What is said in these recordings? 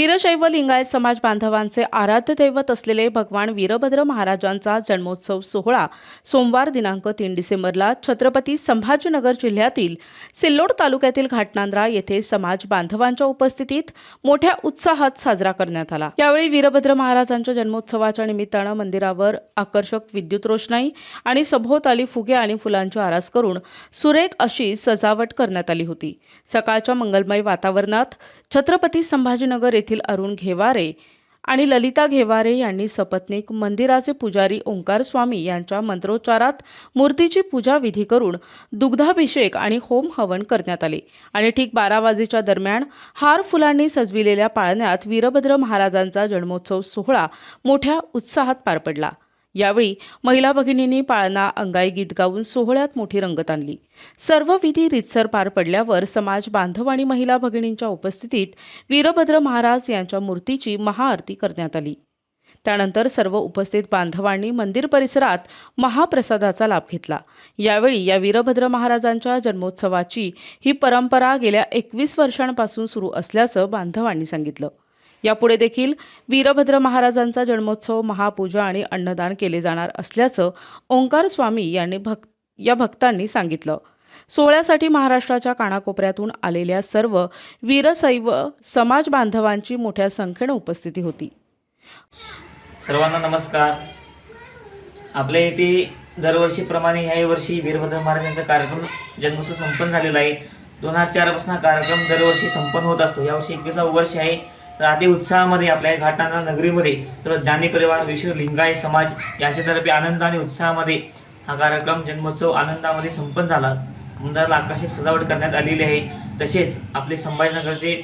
वीरशैव लिंगायत समाज बांधवांचे आराध्य दैवत असलेले भगवान वीरभद्र महाराजांचा जन्मोत्सव सोहळा सोमवार दिनांक तीन डिसेंबरला छत्रपती संभाजीनगर जिल्ह्यातील सिल्लोड तालुक्यातील घाटनांद्रा येथे समाज बांधवांच्या उपस्थितीत मोठ्या उत्साहात साजरा करण्यात आला. यावेळी वीरभद्र महाराजांच्या जन्मोत्सवाच्या निमित्तानं मंदिरावर आकर्षक विद्युत रोषणाई आणि सभोवताली फुगे आणि फुलांची आरास करून सुरेख अशी सजावट करण्यात आली होती. सकाळच्या मंगलमय वातावरणात छत्रपती संभाजीनगर येथील अरुण घेवारे आणि ललिता घेवारे यांनी सपत्नीक मंदिराचे पुजारी ओंकार स्वामी यांच्या मंत्रोच्चारात मूर्तीची पूजा विधी करून दुग्धाभिषेक आणि होम हवन करण्यात आले. आणि ठीक बारा वाजेच्या दरम्यान हार फुलांनी सजविलेल्या पाळण्यात वीरभद्र महाराजांचा जन्मोत्सव सोहळा मोठ्या उत्साहात पार पडला. यावेळी महिला भगिनींनी पाळणा अंगाई गीत गाऊन सोहळ्यात मोठी रंगत आणली. सर्व विधी रितसर पार पडल्यावर समाज बांधव आणि महिला भगिनींच्या उपस्थितीत वीरभद्र महाराज यांच्या मूर्तीची महाआरती करण्यात आली. त्यानंतर सर्व उपस्थित बांधवांनी मंदिर परिसरात महाप्रसादाचा लाभ घेतला. यावेळी या वीरभद्र महाराजांच्या जन्मोत्सवाची ही परंपरा गेल्या एकवीस वर्षांपासून सुरू असल्याचं बांधवांनी सांगितलं. यापुढे देखील वीरभद्र महाराजांचा जन्मोत्सव महापूजा आणि अन्नदान केले जाणार असल्याचं ओंकार स्वामी यांनी भक्त या भक्तांनी सांगितलं. सोहळ्यासाठी महाराष्ट्राच्या कानाकोपऱ्यातून आलेल्या सर्व वीरशैव समाज बांधवांची मोठ्या संख्येनं उपस्थिती होती. सर्वांना नमस्कार. आपल्या इथे दरवर्षीप्रमाणे ह्याही वर्षी वीरभद्र महाराजांचा कार्यक्रम जन्मोत्सव संपन्न झालेला आहे. दोन हजार चारपासून हा कार्यक्रम दरवर्षी संपन्न होत असतो. यावर्षी एकविसावं वर्ष आहे. तर अति उत्साहामध्ये आपल्या घाटांना नगरीमध्ये तर ज्ञानी परिवार विश्व लिंगाय समाज यांच्यातर्फे आनंद आणि उत्साहामध्ये हा कार्यक्रम जन्मोत्सव आनंदामध्ये संपन्न झाला. मंदिराला आकर्षक सजावट करण्यात आलेली आहे. तसेच आपले संभाजीनगरचे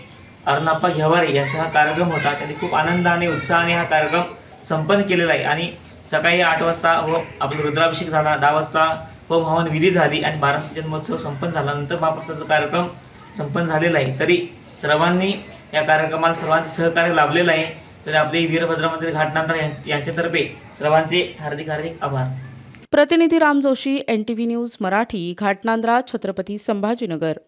अर्णाप्पा घेवारे यांचा हा कार्यक्रम होता. त्यांनी खूप आनंदाने उत्साहाने हा कार्यक्रम संपन्न केलेला आहे. आणि सकाळी आठ वाजता व आपला रुद्राभिषेक झाला दहा वाजता व हवन विधी झाली आणि बाराशे जन्मोत्सव संपन्न झाल्यानंतर महाप्रसादाचा कार्यक्रम संपन्न झालेला आहे. तरी सर्वांनी या कार्यक्रमाला सर्वांचे सहकार्य लाभलेलं आहे. तर आपले वीरभद्रामध्ये घाटनांतर यांच्यातर्फे सर्वांचे हार्दिक हार्दिक आभार. प्रतिनिधी Ram Joshi N T V news Marathi Ghatnandra Chhatrapati Sambhajinagar.